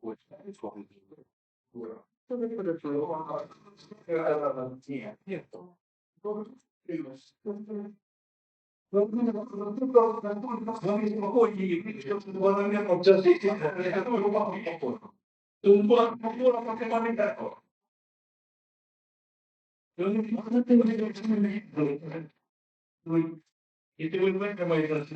我家里住的，对啊，这边住的住的话，个二，个是，我那个个那个那个，多，多块钱。是。ми воювати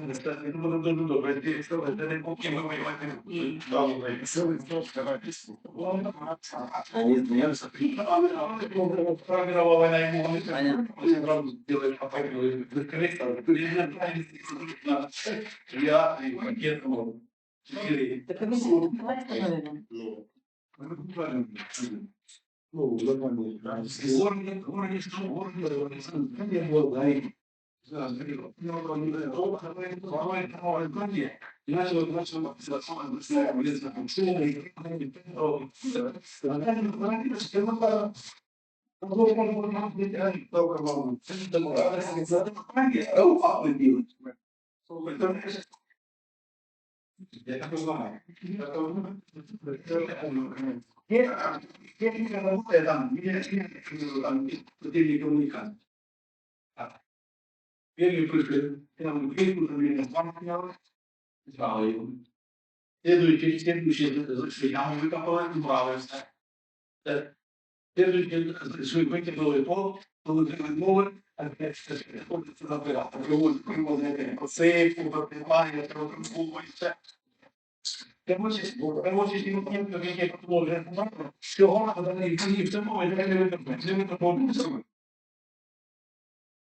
Мировая война ему не сразу делает попадет в крестом. Я и пакет четыре. Так ви давайте наверное. Ну, нормально. Горный, горный, что горный, не было, да, и Начал, начал, Я так знаю. Техника работает там, мне там, потеряли коммуникацию. Comunicar. пришли, там, дверь управления банком, справа его. Следующий, следующий, зашли, яму выкопала, убрала все. Следующий, зашли, выкинули пол, получили новый, опять приходится забирать. Привозят, привозят, по сейфу, по прибавлению, по все. Перевозять, перевозять інформацію, яке положення, всього надали, і в цьому не виконує, не виконує. Борисович, Да,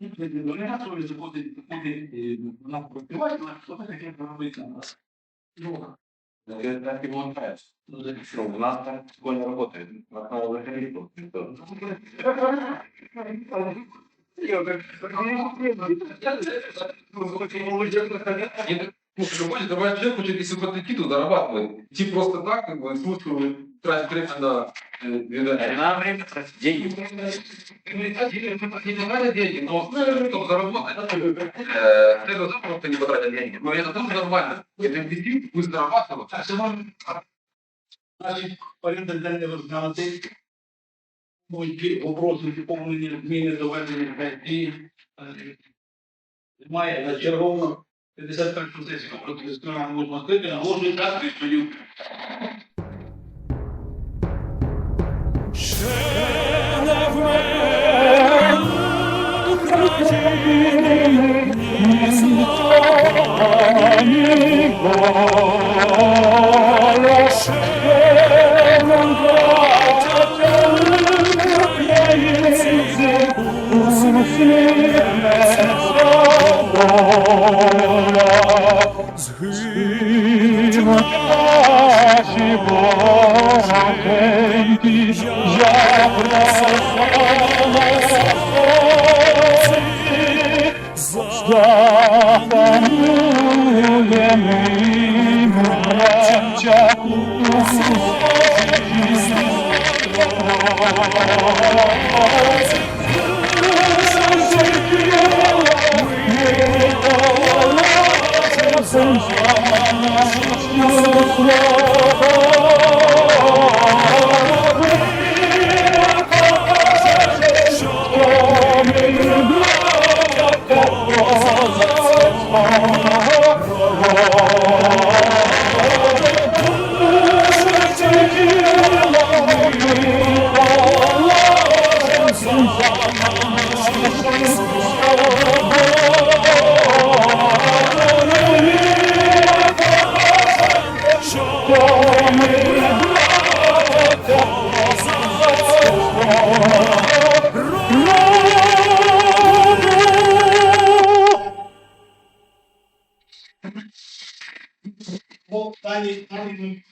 Він звідти коли притягнеться їхні Ну, не готові заходить, заходить на працювати, що таке робити нас. Ну, так и монтаж. ну, за Что, у нас так школьно работает. У нас надо выходить. Ну, в любой давай человек хочет, если подойти, то зарабатывает. Идти просто так, как бы, смысл тратить время на э, видание. На время тратить деньги. Не тратить деньги, но чтобы заработать, э, это запросто не потратить деньги. Но это тоже нормально. Это инвестиции, пусть зарабатывают. А сьогодні, значить, порядок денний розглянути. Будь-які вопроси, доповнення, зміни, доведення пенсії. Е, Немає на чергову 51 сесію проти можна скликання, наголошую дати свою Thank Vale, vale.